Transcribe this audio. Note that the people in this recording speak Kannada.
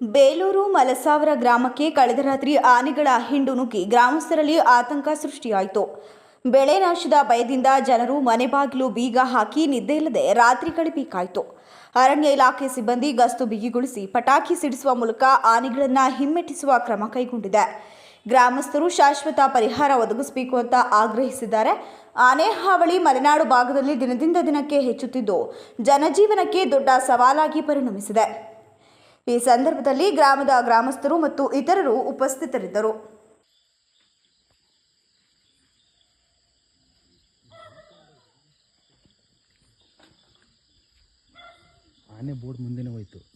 ಬೇಲೂರು ಮಲಸಾವರ ಗ್ರಾಮಕ್ಕೆ ಕಳೆದ ರಾತ್ರಿ ಆನೆಗಳ ಹಿಂಡು ನುಗ್ಗಿ ಗ್ರಾಮಸ್ಥರಲ್ಲಿ ಆತಂಕ ಸೃಷ್ಟಿಯಾಯಿತು. ಬೆಳೆ ನಾಶದ ಭಯದಿಂದ ಜನರು ಮನೆ ಬಾಗಿಲು ಬೀಗ ಹಾಕಿ ನಿದ್ದೆಯಿಲ್ಲದೆ ರಾತ್ರಿ ಕಳಿಬೇಕಾಯಿತು. ಅರಣ್ಯ ಇಲಾಖೆ ಸಿಬ್ಬಂದಿ ಗಸ್ತು ಬಿಗಿಗೊಳಿಸಿ ಪಟಾಕಿ ಸಿಡಿಸುವ ಮೂಲಕ ಆನೆಗಳನ್ನು ಹಿಮ್ಮೆಟ್ಟಿಸುವ ಕ್ರಮ ಕೈಗೊಂಡಿದೆ. ಗ್ರಾಮಸ್ಥರು ಶಾಶ್ವತ ಪರಿಹಾರ ಒದಗಿಸಬೇಕು ಅಂತ ಆಗ್ರಹಿಸಿದ್ದಾರೆ. ಆನೆ ಹಾವಳಿ ಮಲೆನಾಡು ಭಾಗದಲ್ಲಿ ದಿನದಿಂದ ದಿನಕ್ಕೆ ಹೆಚ್ಚುತ್ತಿದ್ದು, ಜನಜೀವನಕ್ಕೆ ದೊಡ್ಡ ಸವಾಲಾಗಿ ಪರಿಣಮಿಸಿದೆ. ಈ ಸಂದರ್ಭದಲ್ಲಿ ಗ್ರಾಮದ ಗ್ರಾಮಸ್ಥರು ಮತ್ತು ಇತರರು ಉಪಸ್ಥಿತರಿದ್ದರು. ಆನೆ ಬೋರ್ಡ್ ಮುಂದೆನೇ ಹೋಯ್ತು.